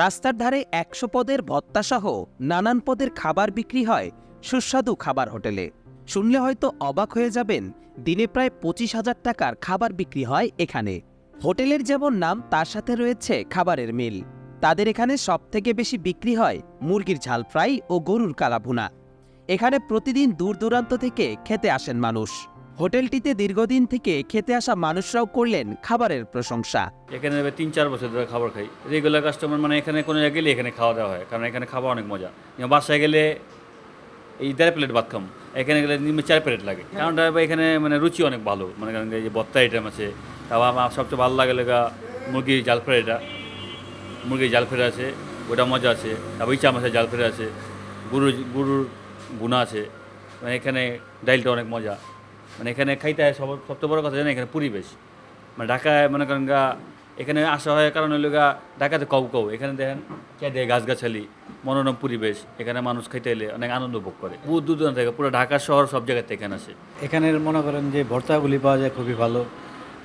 রাস্তার ধারে একশো পদের ভত্তাসহ নানান পদের খাবার বিক্রি হয় সুস্বাদু খাবার হোটেলে। শুনলে হয়তো অবাক হয়ে যাবেন, দিনে প্রায় পঁচিশ হাজার টাকার খাবার বিক্রি হয় এখানে। হোটেলের যেমন নাম, তার সাথে রয়েছে খাবারের মিল। তাদের এখানে সবথেকে বেশি বিক্রি হয় মুরগির ঝাল ফ্রাই ও গরুর কালাভুনা। এখানে প্রতিদিন দূর দূরান্ত থেকে খেতে আসেন মানুষ। হোটেলটিতে দীর্ঘদিন থেকে খেতে আসা মানুষরাও করলেন খাবারের প্রশংসা। এখানে তিন চার বছর ধরে খাবার খাই। রেগুলার কাস্টমার মানে এখানে কোনো জায়গায় গেলে এখানে খাওয়া দাওয়া হয় কারণ এখানে খাওয়া অনেক মজা। বাসায় গেলে এই দেড় প্লেট ভাত খাম এখানে গেলে নিম্ন চার প্লেট লাগে। কারণ এখানে মানে রুচি অনেক ভালো মানে কারণ এই যে বত্তা আইটেম আছে তারপর আমার সবচেয়ে ভালো লাগে লেগা মুরগির জাল ফ্রাই এটা। মুরগির জাল ফ্রাই আছে ওটা মজা আছে। তারপর ইচা মাছের জাল ফ্রাই আছে গরুর গরুর গুণা আছে। মানে এখানে ডাইলটা অনেক মজা। মানে এখানে খাইতে হয় সব সবচেয়ে বড় কথা জানেন এখানে পরিবেশ মানে ঢাকায় মনে করেন গা, এখানে আসা হয় কারণ হলো গা, ঢাকাতে কৌ কৌ এখানে দেখেন চাঁদে গাছগাছালি, মনোরম পরিবেশ এখানে মানুষ খাইতে এলে অনেক আনন্দ ভোগ করে। বহু দূর দূরান্ত থেকে, পুরো ঢাকা শহর সব জায়গাতে এখানে আসে। এখানের মনে করেন যে ভর্তাগুলি পাওয়া যায় খুবই ভালো,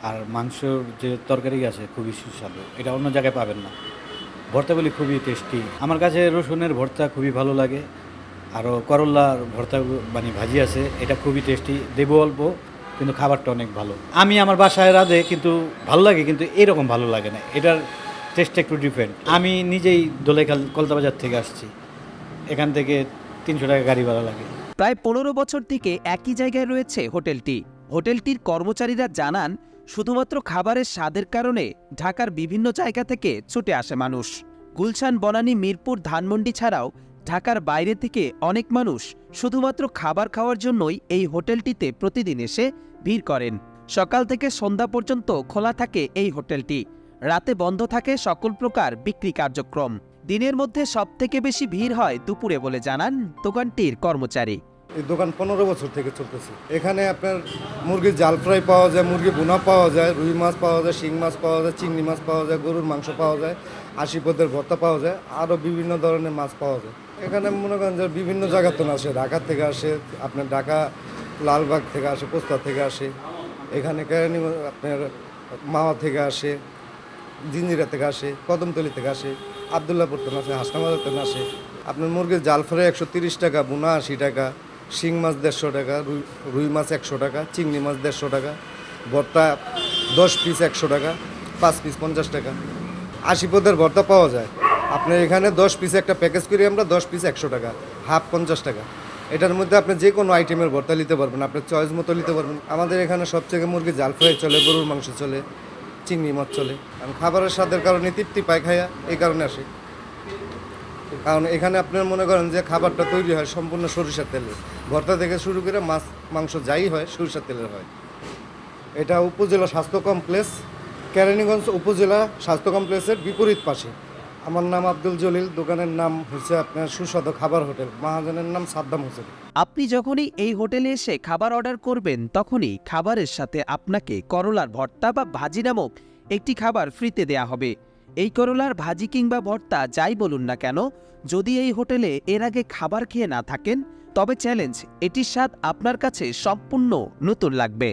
আর মাংসর যে তরকারি আছে খুবই সুস্বাদু, এটা অন্য জায়গায় পাবেন না। ভর্তাগুলি খুবই টেস্টি আমার কাছে রসুনের ভর্তা খুবই ভালো লাগে আরও করল্লার ভর্তা মানে ভাজি আছে, এটা খুবই টেস্টি দেবো অল্প, কিন্তু খাবারটা অনেক ভালো। আমি আমার বাসায় রাঁধে, কিন্তু ভালো লাগে, কিন্তু এরকম ভালো লাগে না। এটার টেস্টটা একটু ডিফারেন্ট আমি নিজেই দোলাইখাল কলতাবাজার থেকে আসছি। এখান থেকে তিনশো টাকা গাড়ি ভাড়া লাগে। প্রায় পনেরো বছর থেকে একই জায়গায় রয়েছে হোটেলটি। হোটেলটির কর্মচারীরা জানান, শুধুমাত্র খাবারের স্বাদের কারণে ঢাকার বিভিন্ন জায়গা থেকে ছুটে আসে মানুষ। গুলশান, বনানী, মিরপুর, ধানমন্ডি ছাড়াও ঢাকার বাইরে থেকে অনেক মানুষ শুধুমাত্র খাবার খাওয়ার জন্যই এই হোটেলটিতে প্রতিদিন এসে ভিড় করেন। সকাল থেকে সন্ধ্যা পর্যন্ত খোলা থাকে এই হোটেলটি। রাতে বন্ধ থাকে সকল প্রকার বিক্রি কার্যক্রম। দিনের মধ্যে সবথেকে বেশি ভিড় হয় দুপুরে বলে জানান দোকানটির কর্মচারী। এই দোকান পনেরো বছর থেকে চলতেছে। এখানে আপনার মুরগির জাল ফ্রাই পাওয়া যায় মুরগি বোনা পাওয়া যায়, রুই মাছ পাওয়া যায়, শিং মাছ পাওয়া যায়, চিংড়ি মাছ পাওয়া যায়, গরুর মাংস পাওয়া যায় আশি পদের ভর্তা পাওয়া যায়, আরও বিভিন্ন ধরনের মাছ পাওয়া যায়। এখানে মনে করেন যে বিভিন্ন জায়গার তো আসে ঢাকা থেকে আসে, আপনার ঢাকা, লালবাগ থেকে আসে পোস্তা থেকে আসে। এখানে কেরানি আপনার মাওয়া থেকে আসে, জিঞ্জিরা থেকে আসে, কদমতলি থেকে আসে আবদুল্লাপুর থেকে আসে, হাসনাবাজার থেকে আসে। আপনার মুরগির জাল ফ্রাই একশো তিরিশ টাকা, বুনা আশি টাকা, শিং মাছ দেড়শো টাকা, রুই রুই মাছ একশো টাকা, চিংড়ি মাছ দেড়শো টাকা, ভর্তা দশ পিস একশো টাকা, পাঁচ পিস পঞ্চাশ টাকা। আশি পদের ভর্তা পাওয়া যায়। আপনার এখানে দশ পিস একটা প্যাকেজ করি আমরা, দশ পিস একশো টাকা হাফ পঞ্চাশ টাকা। এটার মধ্যে আপনি যে কোনো আইটেমের ভর্তা নিতে পারবেন, আপনার চয়েস মতো নিতে পারবেন। আমাদের এখানে সবথেকে মুরগি জাল ফ্রাই চলে, গরুর মাংস চলে, চিংড়ি মাছ চলে। কারণ খাবারের স্বাদের কারণে তৃপ্তি পায় খাইয়া, এই কারণে আসে। কারণ এখানে আপনার মনে করেন যে খাবারটা তৈরি হয় সম্পূর্ণ সরিষার তেলে। ভর্তা থেকে শুরু করে মাছ, মাংস যাই হয়, সরিষার তেলের হয়। এটা উপজেলা স্বাস্থ্য কমপ্লেক্স, কেরানীগঞ্জ উপজেলা স্বাস্থ্য কমপ্লেক্সের বিপরীত পাশে। আমার নাম আব্দুল জলিল, দোকানের নাম হচ্ছে আপনার সুস্বাদু খাবার হোটেল, মহাজনের নাম সাদ্দাম হোসেন। আপনি যখনই এই হোটেলে এসে খাবার অর্ডার করবেন, তখনই খাবারের সাথে আপনাকে করলার ভর্তা বা ভাজি নামক একটি খাবার ফ্রিতে দেয়া হবে। এই করলার ভাজি কিংবা ভর্তা যাই বলুন না কেন, যদি এই হোটেলে এর আগে খাবার খেয়ে না থাকেন, তবে চ্যালেঞ্জ, এটির স্বাদ আপনার কাছে সম্পূর্ণ নতুন লাগবে।